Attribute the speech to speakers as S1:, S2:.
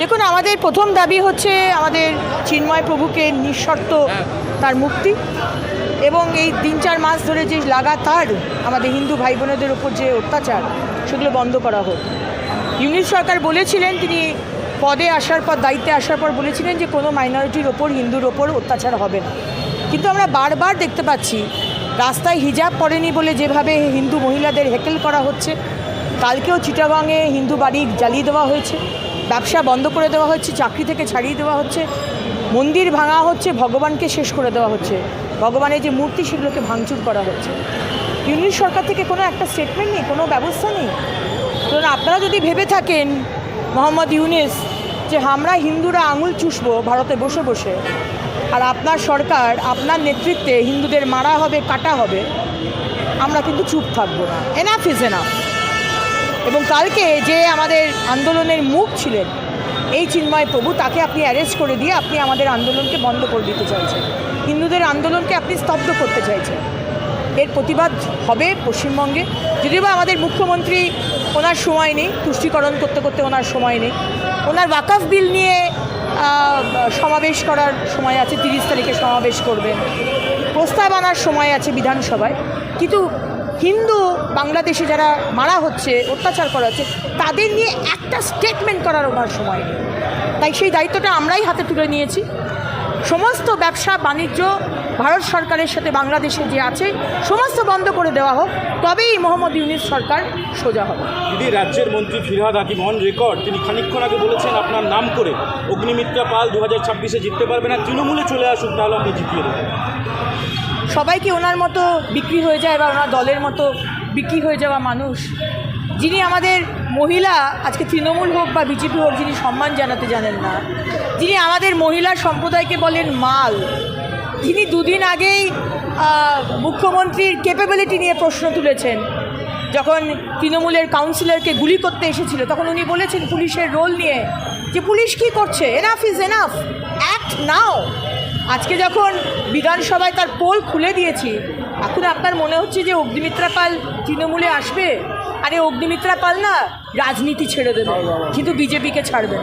S1: দেখুন, আমাদের প্রথম দাবি হচ্ছে আমাদের চিন্ময় প্রভুকে নিঃশর্ত তার মুক্তি এবং এই তিন চার মাস ধরে যে লাগাতার আমাদের হিন্দু ভাই বোনেদের ওপর যে অত্যাচার, সেগুলো বন্ধ করা হোক। ইউনিট সরকার বলেছিলেন, তিনি পদে আসার পর, দায়িত্বে আসার পর বলেছিলেন যে কোনো মাইনরিটির ওপর, হিন্দুর ওপর অত্যাচার হবে না। কিন্তু আমরা বারবার দেখতে পাচ্ছি, রাস্তায় হিজাব পড়েনি বলে যেভাবে হিন্দু মহিলাদের হেকেল করা হচ্ছে, কালকেও চিটাগাংয়ে হিন্দু বাড়ি জ্বালিয়ে দেওয়া হয়েছে। ব্যবসা বন্ধ করে দেওয়া হচ্ছে, চাকরি থেকে ছাড়িয়ে দেওয়া হচ্ছে, মন্দির ভাঙা হচ্ছে, ভগবানকে শেষ করে দেওয়া হচ্ছে। ভগবানের যে মূর্তি সেগুলোকে ভাঙচুর করা হচ্ছে। ইউনিট সরকার থেকে কোনো একটা স্টেটমেন্ট নেই, কোনো ব্যবস্থা নেই। তো আপনারা যদি ভেবে থাকেন, মোহাম্মদ ইউনিস, যে আমরা হিন্দুরা আঙুল চুষবো ভারতে বসে বসে, আর আপনার সরকার, আপনার নেতৃত্বে হিন্দুদের মারা হবে, কাটা হবে, আমরা কিন্তু চুপ থাকব না। এনাফ ইজ এনাফ এবং কালকে যে আমাদের আন্দোলনের মুখ ছিলেন, এই চিন্ময় প্রভু, তাকে আপনি অ্যারেস্ট করে দিয়ে আপনি আমাদের আন্দোলনকে বন্ধ করে দিতে চাইছেন। হিন্দুদের আন্দোলনকে আপনি স্তব্ধ করতে চাইছেন। এর প্রতিবাদ হবে পশ্চিমবঙ্গে। যদিও বা আমাদের মুখ্যমন্ত্রী ওনার সময় নেই, তুষ্টিকরণ করতে করতে ওনার সময় নেই। ওনার ওয়াকাফ বিল নিয়ে সমাবেশ করার সময় আছে, তিরিশ তারিখে সমাবেশ করবেন। প্রস্তাব আনার সময় আছে বিধানসভায়। কিন্তু হিন্দু বাংলাদেশে যারা মারা হচ্ছে, অত্যাচার করা হচ্ছে, তাদের নিয়ে একটা স্টেটমেন্ট করার ওনার সময় নেই। তাই সেই দায়িত্বটা আমরাই হাতে তুলে নিয়েছি। সমস্ত ব্যবসা, বাণিজ্য, ভারত সরকারের সাথে বাংলাদেশে যে আছে, সমস্ত বন্ধ করে দেওয়া হোক, তবেই মোহাম্মদ ইউনিস সরকার সোজা হবে।
S2: দিদি, রাজ্যের মন্ত্রী ফিরহাদ হাকিম অন রেকর্ড, তিনি খানিকক্ষণ আগে বলেছেন আপনার নাম করে অগ্নিমিত্রা পাল দু হাজার ছাব্বিশে জিততে পারবে না, তৃণমূলে চলে আসুক, তাহলে আপনি জিতিয়ে দেবেন।
S1: সবাইকে ওনার মতো বিক্রি হয়ে যায় বা ওনার দলের মতো বিক্রি হয়ে যাওয়া মানুষ, যিনি আমাদের মহিলা, আজকে তৃণমূল হোক বা বিজেপি হোক, যিনি সম্মান জানাতে জানেন না, যিনি আমাদের মহিলা সম্প্রদায়কে বলেন মাল, যিনি দুদিন আগেই মুখ্যমন্ত্রীর কেপেবিলিটি নিয়ে প্রশ্ন তুলেছেন, যখন তৃণমূলের কাউন্সিলরকে গুলি করতে এসেছিল, তখন উনি বলেছেন পুলিশের রোল নিয়ে, যে পুলিশ কি করছে? Enough is enough act now আজকে যখন বিধানসভায় তার পোল খুলে দিয়েছি, এখন আপনার মনে হচ্ছে যে অগ্নিমিত্রা পাল তৃণমূলে আসবে? আরে অগ্নিমিত্রা পাল না, রাজনীতি ছেড়ে দেবে। কিন্তু বিজেপিকে ছাড়বে